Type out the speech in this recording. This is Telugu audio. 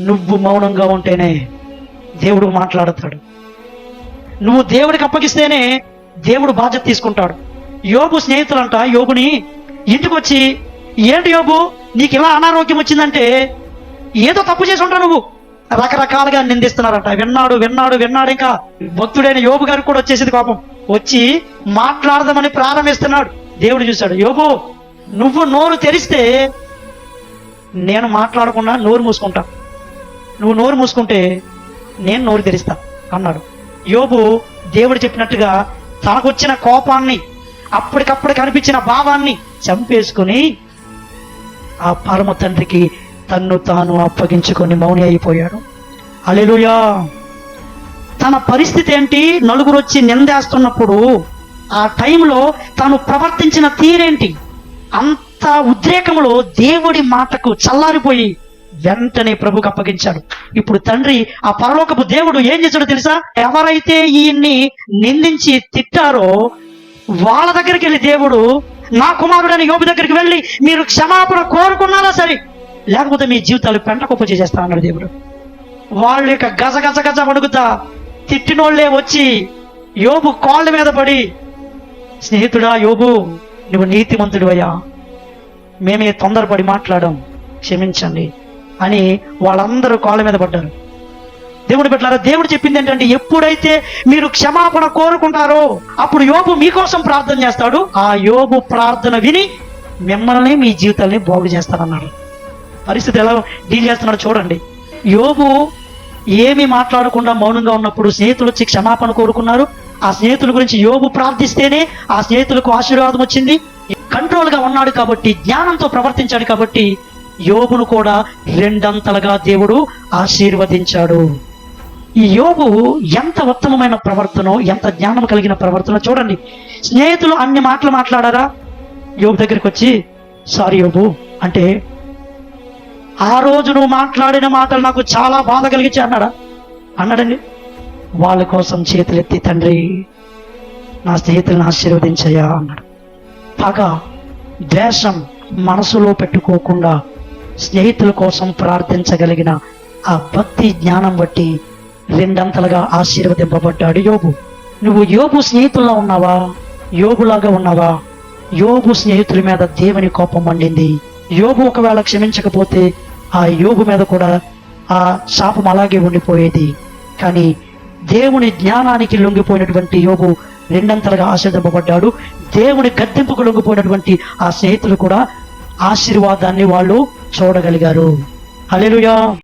నువ్వు మౌనంగా ఉంటేనే దేవుడు మాట్లాడతాడు. నువ్వు దేవుడికి అప్పగిస్తేనే దేవుడు బాధ్యత తీసుకుంటాడు. యోబు స్నేహితులంట యోబుని ఇంటికి వచ్చి ఏంటి యోబు నీకు ఇలా అనారోగ్యం వచ్చిందంటే ఏదో తప్పు చేసి ఉంటావు నువ్వు. రకరకాలుగా నిందిస్తున్నారంట. విన్నాడు విన్నాడు విన్నాడు. ఇంకా భక్తుడైన యోబు గారికి కూడా వచ్చేసింది కోపం. వచ్చి మాట్లాడదామని ప్రారంభిస్తున్నాడు. దేవుడు చూశాడు యోబు నువ్వు నోరు తెరిస్తే నేను మాట్లాడకుండా నోరు మూసుకుంటా. నువ్వు నోరు మూసుకుంటే నేను నోరు తెరిస్తా అన్నాడు. యోబు దేవుడు చెప్పినట్టుగా తనకొచ్చిన కోపాన్ని అప్పటికప్పుడు కనిపించిన భావాన్ని చంపేసుకుని ఆ పరమ తండ్రికి తన్ను తాను అప్పగించుకొని మౌని అయిపోయాడు. అలెలుయా తన పరిస్థితి ఏంటి? నలుగురు వచ్చి నిందేస్తున్నప్పుడు ఆ టైంలో తాను ప్రవర్తించిన తీరేంటి? అంత ఉద్రేకంలో దేవుడి మాటకు చల్లారిపోయి వెంటనే ప్రభుకు అప్పగించాడు ఇప్పుడు తండ్రి ఆ పరలోకపు దేవుడు ఏం చేశాడో తెలుసా? ఎవరైతే ఈయన్ని నిందించి తిట్టారో వాళ్ళ దగ్గరికి వెళ్ళి దేవుడు నా కుమారుడని యోబు దగ్గరికి వెళ్ళి మీరు క్షమాపణ కోరుకున్నారా సరే లేకపోతే మీ జీవితాలు పెంట కుప్ప చేసేస్తా అన్నాడు దేవుడు. వాళ్ళు ఇక గజ గజ గజ వణుకుతా తిట్టినోళ్ళే వచ్చి యోబు కాళ్ళ మీద పడి స్నేహితుడా యోబు నువ్వు నీతిమంతుడివయ్యా. మేమే తొందరపడి మాట్లాడాం క్షమించండి. అని వాళ్ళందరూ కాళ్ళ మీద పడ్డారు. దేవుడు పెట్టారా దేవుడు చెప్పింది ఏంటంటే ఎప్పుడైతే మీరు క్షమాపణ కోరుకుంటారో అప్పుడు యోబు మీకోసం ప్రార్థన చేస్తాడు. ఆ యోబు ప్రార్థన విని మిమ్మల్ని మీ జీవితాల్ని బాగు చేస్తారన్నాడు పరిస్థితి ఎలా డీల్ చేస్తున్నాడు చూడండి. యోబు ఏమి మాట్లాడకుండా మౌనంగా ఉన్నప్పుడు స్నేహితులు వచ్చి క్షమాపణ కోరుకున్నారు. ఆ స్నేహితుల గురించి యోబు ప్రార్థిస్తేనే ఆ స్నేహితులకు ఆశీర్వాదం వచ్చింది. కంట్రోల్గా ఉన్నాడు కాబట్టి జ్ఞానంతో ప్రవర్తించాడు కాబట్టి యోగును కూడా రెండంతలుగా దేవుడు ఆశీర్వదించాడు. ఈ యోగు ఎంత ఉత్తమమైన ప్రవర్తనో ఎంత జ్ఞానం కలిగిన ప్రవర్తన చూడండి. స్నేహితులు అన్ని మాటలు మాట్లాడారా? యోగు దగ్గరికి వచ్చి సారీ యోగు అంటే ఆ రోజు నువ్వు మాట్లాడిన మాటలు నాకు చాలా బాధ కలిగించి అన్నాడా? అన్నాడండి. వాళ్ళ కోసం చేతులెత్తి తండ్రి నా స్నేహితులను ఆశీర్వదించయా అన్నాడు. పగ ద్వేషం మనసులో పెట్టుకోకుండా స్నేహితుల కోసం ప్రార్థించగలిగిన ఆ భక్తి జ్ఞానం బట్టి రెండంతలుగా ఆశీర్వదింపబడ్డాడు యోబు. నువ్వు యోబు స్నేహితుల్లో ఉన్నావా? యోబులాగా ఉన్నావా? యోబు స్నేహితుల మీద దేవుని కోపం మండింది. యోబు ఒకవేళ క్షమించకపోతే ఆ యోబు మీద కూడా ఆ శాపం అలాగే ఉండిపోయేది. కానీ దేవుని జ్ఞానానికి లొంగిపోయినటువంటి యోబు రెండంతలుగా ఆశీర్దింపబడ్డాడు దేవుని గద్దెంపుకు లొంగిపోయినటువంటి ఆ స్నేహితులు కూడా ఆశీర్వాదాన్ని వాళ్ళు చూడగలిగారు. అలెలుయా